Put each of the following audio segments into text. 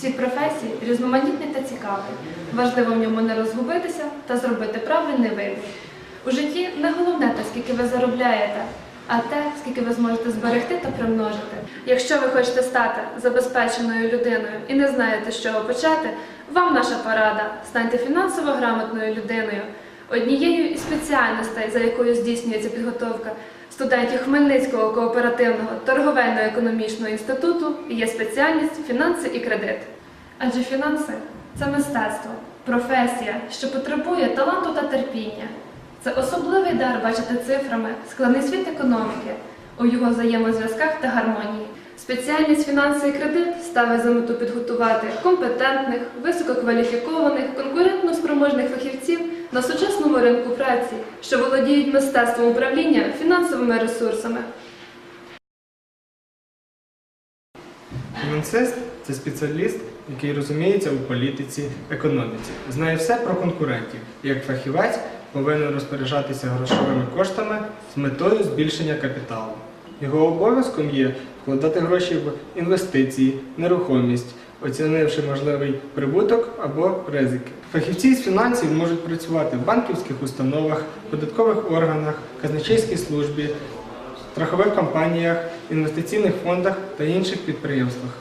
Світ професій різноманітний та цікавий. Важливо в ньому не розгубитися та зробити правильний вибір. У житті не головне те, скільки ви заробляєте, а те, скільки ви зможете зберегти та примножити. Якщо ви хочете стати забезпеченою людиною і не знаєте, з чого почати, вам наша порада станьте фінансово грамотною людиною. Однією із спеціальностей, за якою здійснюється підготовка студентів Хмельницького кооперативного торговельно-економічного інституту, є спеціальність фінанси і кредит. Адже фінанси це мистецтво, професія, що потребує таланту та терпіння. Це особливий дар бачити цифрами складний світ економіки у його взаємозв'язках та гармонії. Спеціальність фінанси і кредит ставить за мету підготувати компетентних, висококваліфікованих, конкурентно спроможних фахівців на сучасному ринку праці, що володіють мистецтвом управління фінансовими ресурсами. Фінансист це спеціаліст, який розуміється у політиці, економіці, знає все про конкурентів. Як фахівець повинен розпоряджатися грошовими коштами з метою збільшення капіталу. Його обов'язком є вкладати гроші в інвестиції, нерухомість, оцінивши можливий прибуток або ризики. Фахівці з фінансів можуть працювати в банківських установах, податкових органах, казначейській службі, страхових компаніях, інвестиційних фондах та інших підприємствах.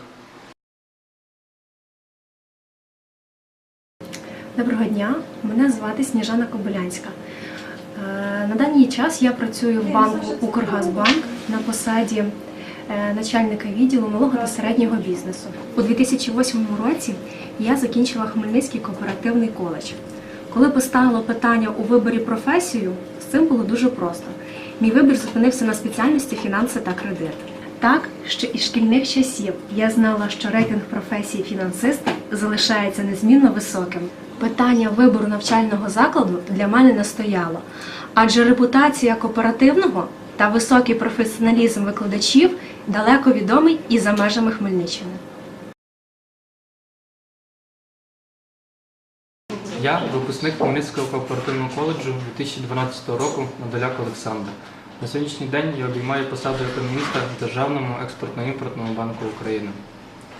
Доброго дня, мене звати Сніжана Кобилянська. Е, На даний час я працюю в банку Укргазбанк на посаді начальника відділу малого та середнього бізнесу. У 2008 році я закінчила Хмельницький кооперативний коледж. Коли поставила питання у виборі професію, з цим було дуже просто. Мій вибір зупинився на спеціальності фінанси та кредит. Так, ще із шкільних часів я знала, що рейтинг професії фінансиста залишається незмінно високим. Питання вибору навчального закладу для мене не стояло, адже репутація кооперативного та високий професіоналізм викладачів далеко відомий і за межами Хмельниччини. Я випускник Хмельницького кооперативного коледжу 2012 року Надоляк Олександр. На сьогоднішній день я обіймаю посаду економіста в Державному експортно-імпортному банку України.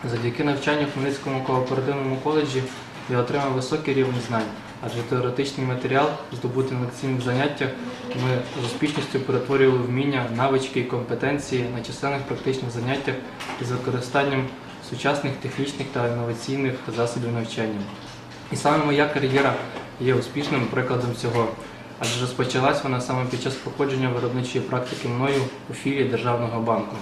Завдяки навчанню в Хмельницькому кооперативному коледжі я отримав високий рівень знань, адже теоретичний матеріал, здобутий на лекційних заняттях, ми з успішністю перетворювали вміння, навички і компетенції на численних практичних заняттях із використанням сучасних технічних та інноваційних засобів навчання. І саме моя кар'єра є успішним прикладом цього, адже розпочалась вона саме під час проходження виробничої практики мною у філії Державного банку.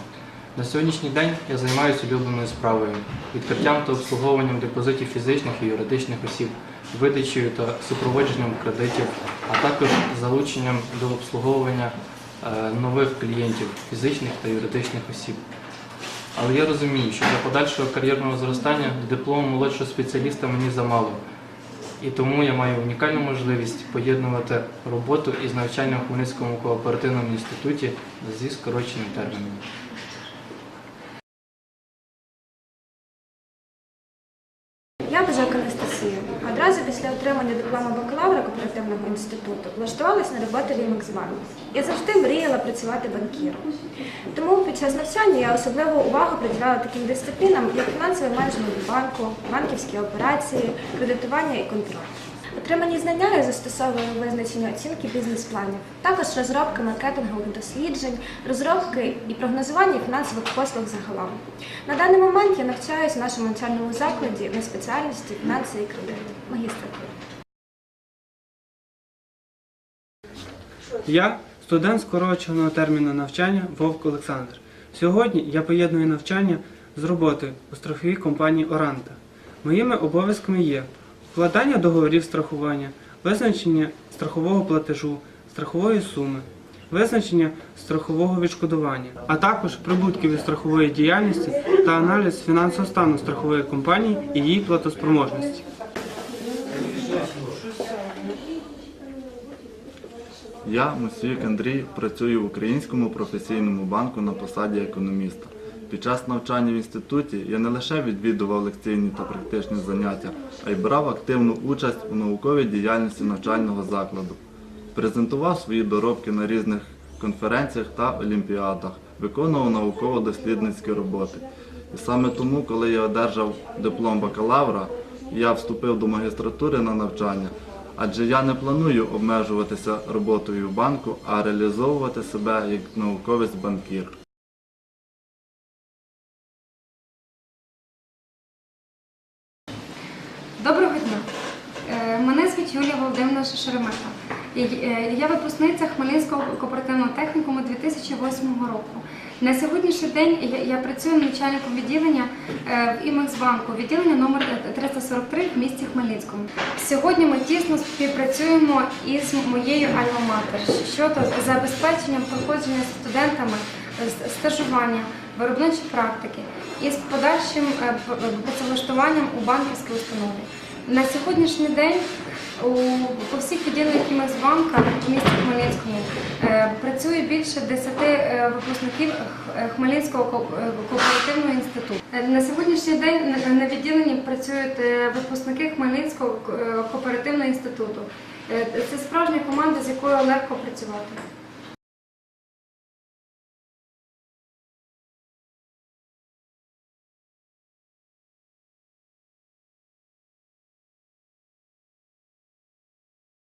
На сьогоднішній день я займаюся улюбленою справою, відкриттям та обслуговуванням депозитів фізичних і юридичних осіб, видачею та супроводженням кредитів, а також залученням до обслуговування е, нових клієнтів фізичних та юридичних осіб. Але я розумію, що для подальшого кар'єрного зростання диплому молодшого спеціаліста мені замало. І тому я маю унікальну можливість поєднувати роботу із навчанням в Хмельницькому кооперативному інституті зі скороченим терміном. Анастасія. Одразу після отримання диплома бакалавра кооперативного інституту влаштувалась на роботу в Імексбанк. Я завжди мріяла працювати банкіром. Тому під час навчання я особливу увагу приділяла таким дисциплінам, як фінансовий менеджмент банку, банківські операції, кредитування і контроль. Отримані знання я застосовую у визначенні оцінки бізнес-планів, також розробки маркетингових досліджень, розробки і прогнозування фінансових послуг загалом. На даний момент я навчаюсь в нашому навчальному закладі на спеціальності фінанси і кредит, магістратури. Я студент скороченого терміну навчання Вовк Олександр. Сьогодні я поєдную навчання з роботою у страховій компанії Оранта. Моїми обов'язками є вкладання договорів страхування, визначення страхового платежу, страхової суми, визначення страхового відшкодування, а також прибутків від страхової діяльності та аналіз фінансового стану страхової компанії і її платоспроможності. Я, Мусіюк Андрій, працюю в Українському професійному банку на посаді економіста. Під час навчання в інституті я не лише відвідував лекційні та практичні заняття, а й брав активну участь у науковій діяльності навчального закладу. Презентував свої доробки на різних конференціях та олімпіадах, виконував науково-дослідницькі роботи. І саме тому, коли я одержав диплом бакалавра, я вступив до магістратури на навчання, адже я не планую обмежуватися роботою в банку, а реалізовувати себе як науковець-банкір. Доброго дня. Е, Мене звуть Юлія Володимирівна Шеремета. Е, Я випускниця Хмельницького кооперативного технікуму 2008 року. На сьогоднішній день я, працюю начальником відділення е, в Імексбанку, відділення номер 343 в місті Хмельницькому. Сьогодні ми тісно співпрацюємо із моєю альма-матер щодо забезпечення проходження студентами стажування, виробничої практики і з подальшим е, працевлаштуванням у банківській установі. На сьогоднішній день у, по всіх відділеннях Імексбанка в місті Хмельницькому е, працює більше 10 е, випускників е, Хмельницького кооперативного інституту. На сьогоднішній день на- відділенні працюють випускники Хмельницького кооперативного інституту. Це справжня команда, з якою легко працювати.